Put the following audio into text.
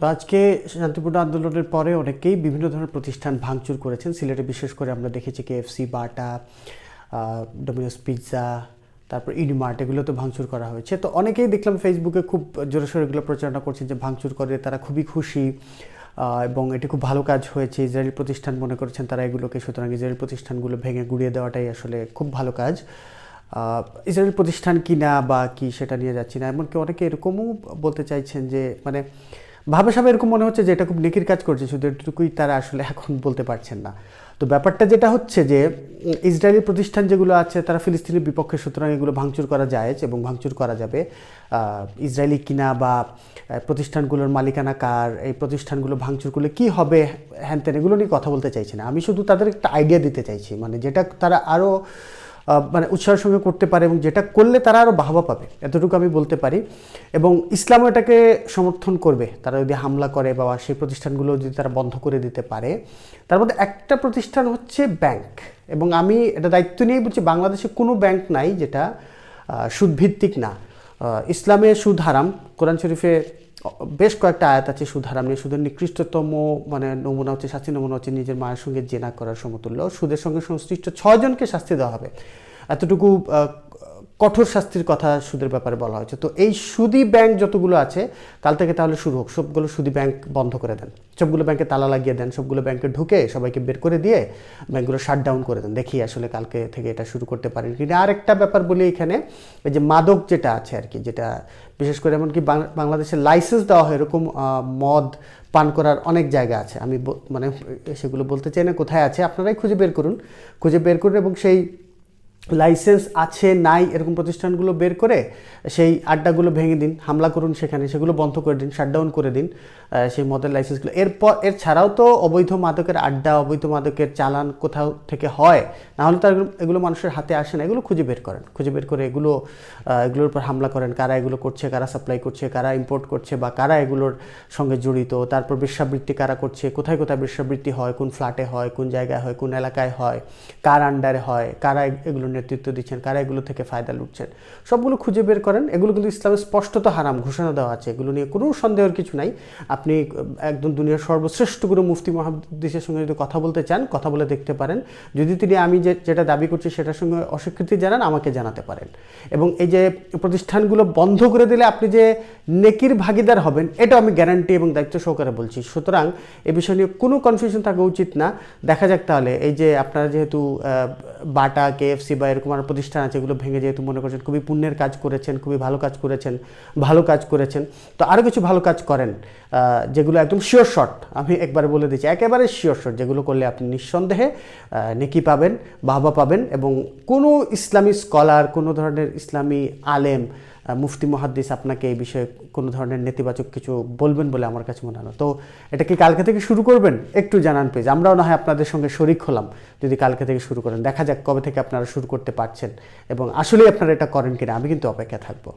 তো আজকে শান্তিপূর্ণ আন্দোলনের পরে অনেকেই বিভিন্ন ধরনের প্রতিষ্ঠান ভাঙচুর করেছেন। সিলেটে বিশেষ করে আমরা দেখেছি কেএফসি বাটা ডোমিনোস পিৎজা তারপর ইডিমার্ট এগুলো তো ভাঙচুর করা হয়েছে। তো অনেকেই দেখলাম ফেসবুকে খুব জোরে সোরে এগুলো প্রচারণা করছেন যে ভাঙচুর করে, তারা খুবই খুশি এবং এটি খুব ভালো কাজ হয়েছে। ইসরায়েলি প্রতিষ্ঠান মনে করেছেন তারা এগুলোকে, সুতরাং ইসরায়েলি প্রতিষ্ঠানগুলো ভেঙে গুড়িয়ে দেওয়াটাই আসলে খুব ভালো কাজ। ইসরায়েল প্রতিষ্ঠান কিনা বা কি সেটা নিয়ে যাচ্ছি না, এমনকি অনেকে এরকমও বলতে চাইছেন যে মানে ভাবে সাবে এরকম মনে হচ্ছে যে এটা খুব নেকির কাজ করছে, শুধু এটুকুই তারা আসলে এখন বলতে পারছেন না। তো ব্যাপারটা যেটা হচ্ছে যে, ইসরায়েলি প্রতিষ্ঠান যেগুলো আছে, তারা ফিলিস্তিনের বিপক্ষে, সুতরাং এগুলো ভাঙচুর করা যায় এবং ভাঙচুর করা যাবে। ইসরায়েলি কিনা বা প্রতিষ্ঠানগুলোর মালিকানা কার, এই প্রতিষ্ঠানগুলো ভাঙচুর করলে কি হবে, হ্যান ত্যান, এগুলো নিয়ে কথা বলতে চাইছি না। আমি শুধু তাদের একটা আইডিয়া দিতে চাইছি মানে যেটা তারা আরও মানে উৎসাহের সঙ্গে করতে পারে এবং যেটা করলে তারা আরও বাহবা পাবে। এতটুকু আমি বলতে পারি। এবং ইসলামও এটাকে সমর্থন করবে। তারা যদি হামলা করে বা সেই প্রতিষ্ঠানগুলো যদি তারা বন্ধ করে দিতে পারে। তার মধ্যে একটা প্রতিষ্ঠান হচ্ছে ব্যাংক। এবং আমি এটা দায়িত্ব নিয়েই বলছি, বাংলাদেশে কোনো ব্যাংক নাই যেটা সুদভিত্তিক না। ইসলামে সুদ হারাম। কোরআন শরীফে বেশ কয়েকটা আয়াত আছে হারাম নিয়ে সুদের নিকৃষ্টতম মানে নমুনা হচ্ছে শাস্তি নমুনা হচ্ছে নিজের মায়ের সঙ্গে জেনা করার সমতুল্য। সুদের সঙ্গে সংশ্লিষ্ট ছয়জনকে শাস্তি দেওয়া হবে। এতটুকু কঠোর শাস্তির কথা সুদের ব্যাপারে বলা হয়েছে। তো এই সুদি ব্যাংক যতগুলো আছে, কাল থেকে তাহলে শুরু হোক। সবগুলো সুদি ব্যাংক বন্ধ করে দেন। সবগুলো ব্যাংকে তালা লাগিয়ে দেন। সবগুলো ব্যাংকে ঢুকে সবাইকে বের করে দিয়ে ব্যাংকগুলো শাট ডাউন করে দেন। দেখি আসলে কালকে থেকে এটা শুরু করতে পারেন কিন্তু আর একটা ব্যাপার বলি এখানে, এই যে মাদক যেটা আছে আর কি, যেটা বিশেষ করে এমনকি বাংলাদেশে লাইসেন্স দেওয়া হয় এরকম মদ পান করার অনেক জায়গা আছে। আমি মানে সেগুলো বলতে চাই না কোথায় আছে, আপনারাই খুঁজে বের করুন। খুঁজে বের করুন এবং সেই লাইসেন্স আছে, নাই, এরকম প্রতিষ্ঠানগুলো বের করে সেই আড্ডাগুলো ভেঙে দিন, হামলা করুন সেখানে, সেগুলো বন্ধ করে দিন শাটডাউন করে দিন সেই মদের লাইসেন্সগুলো। এরপর, এর ছাড়াও তো অবৈধ মাদকের আড্ডা, অবৈধ মাদকের চালান কোথাও থেকে হয়, নাহলে তো এগুলো- মানুষের হাতে আসে না, এগুলো খুঁজে বের করেন, খুঁজে বের করে এগুলো এগুলোর উপর হামলা করেন, কারা এগুলো করছে, কারা সাপ্লাই করছে, কারা ইম্পোর্ট করছে বা কারা এগুলোর সঙ্গে জড়িত, তারপর বেশ্যাবৃত্তি কারা করছে, কোথায় কোথায় বেশ্যাবৃত্তি হয়, কোন ফ্ল্যাটে হয়, কোন জায়গায় হয়, কোন এলাকায় হয়, কার আন্ডারে হয়, কারা এগুলো নেতৃত্ব দিচ্ছেন, কারা এগুলো থেকে ফায়দা লুটছেন? সবগুলো খুঁজে বের করেন, এগুলো কিন্তু ইসলামের স্পষ্টত হারাম ঘোষণা দেওয়া আছে। এগুলো নিয়ে কোনো সন্দেহের কিছু নাই। আপনি একদম দুনিয়ার সর্বশ্রেষ্ঠ গুরু মুফতি মহাদিসের সঙ্গে যদি কথা বলতে চান, কথা বলে দেখতে পারেন। যদি তিনি আমি যে, যেটা দাবি করছি সেটার সঙ্গে অস্বীকৃতি জানান, আমাকে জানাতে পারেন। এবং এই যে প্রতিষ্ঠানগুলো বন্ধ করে দিলে আপনি যে নেকির ভাগিদার হবেন এটা আমি গ্যারান্টি এবং দায়িত্ব সহকারে বলছি। সুতরাং এ বিষয় নিয়ে কোনো কনফিউশন থাকা উচিত না। দেখা যাক তাহলে, এই যে আপনারা যেহেতু বাটা কেএফসি বা এরকম আর প্রতিষ্ঠান আছে, এগুলো ভেঙে যেহেতু মনে করছেন, খুবই পুণ্যের কাজ করেছেন, খুবই ভালো কাজ করেছেন, ভালো কাজ করেছেন। তো আরও কিছু ভালো কাজ করেন যেগুলো একদম শিওর শট আমি একবার বলে দিচ্ছি, একেবারে শিওর শট যেগুলো করলে আপনি নিঃসন্দেহে নেকি পাবেন বাহবা পাবেন এবং কোনো ইসলামী স্কলার কোনো ধরনের ইসলামী আলেম মুফতি মহাদ্দিস আপনাকে এই বিষয়ে কোনো ধরনের নেতিবাচক কিছু বলবেন বলে আমার কাছে মনে হলো। তো এটা কি কালকে থেকে শুরু করবেন? একটু জানান প্লিজ আমরাও না হয় আপনাদের সঙ্গে শরিক হলাম যদি কালকে থেকে শুরু করেন। দেখা যাক কবে থেকে আপনারা শুরু করতে পারছেন এবং আসলেই আপনারা এটা করেন কিনা। আমি কিন্তু অপেক্ষা থাকব।